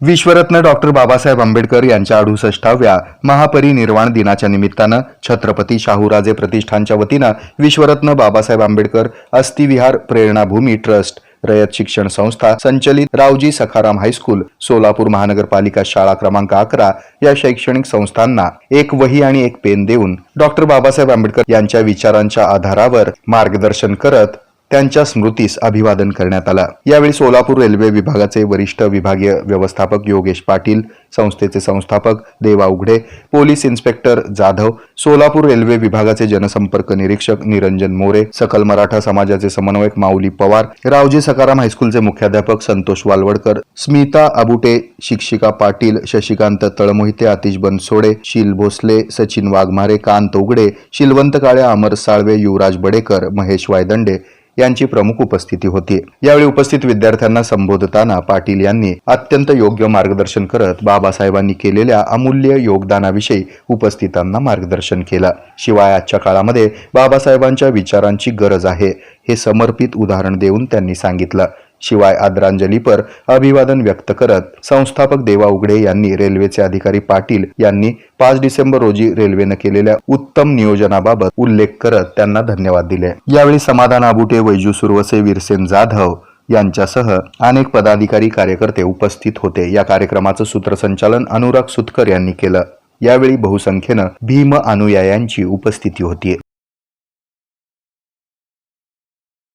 विश्वरत्न doctor Babasaheb Ambedkar यांच्या अडुसष्टाव्या महापरिनिर्वाण दिनाच्या निमित्तानं छत्रपती शाहूराजे प्रतिष्ठानच्या वतीनं विश्वरत्न बाबासाहेब आंबेडकर अस्थिविहार प्रेरणाभूमी ट्रस्ट रयत शिक्षण संस्था संचलित रावजी सखाराम हायस्कूल सोलापूर महानगरपालिका शाळा क्रमांक अकरा या शैक्षणिक संस्थांना एक वही आणि एक पेन देऊन डॉक्टर बाबासाहेब आंबेडकर यांच्या विचारांच्या आधारावर मार्गदर्शन करत त्यांच्या स्मृतीस अभिवादन करण्यात आला. यावेळी सोलापूर रेल्वे विभागाचे वरिष्ठ विभागीय व्यवस्थापक योगेश पाटील संस्थेचे संस्थापक Deva Ughade police inspector Jadhav Solapur railway विभागाचे जनसंपर्क निरीक्षक निरंजन मोरे सकल मराठा समाजाचे समन्वयक माऊली पवार रावजी सकाराम हायस्कूलचे मुख्याध्यापक संतोष वालवडकर स्मिता अबुटे शिक्षिका पाटील शशिकांत तळमोहिते आतिश बनसोडे शील भोसले सचिन वाघमारे कांत उघडे शिलवंत काळे अमर साळवे युवराज बडेकर महेश वायदंडे यांची प्रमुख उपस्थिती होती. यावेळी उपस्थित विद्यार्थ्यांना संबोधताना पाटील यांनी अत्यंत योग्य मार्गदर्शन करत बाबासाहेबांनी केलेल्या अमूल्य योगदानाविषयी उपस्थितांना मार्गदर्शन केलं. शिवाय आजच्या काळामध्ये बाबासाहेबांच्या विचारांची गरज आहे हे समर्पित उदाहरण देऊन त्यांनी सांगितलं. शिवाय आदरांजलीपर अभिवादन व्यक्त करत संस्थापक देवा उघडे यांनी रेल्वेचे अधिकारी पाटील यांनी पाच डिसेंबर रोजी रेल्वेनं केलेल्या उत्तम नियोजनाबाबत उल्लेख करत त्यांना धन्यवाद दिले. यावेळी समाधान आबुटे वैजू सुरवसे वीरसेन जाधव यांच्यासह अनेक पदाधिकारी कार्यकर्ते उपस्थित होते. या कार्यक्रमाचं सूत्रसंचालन अनुराग सुतकर यांनी केलं. यावेळी बहुसंख्येनं भीम अनुयायांची उपस्थिती होती.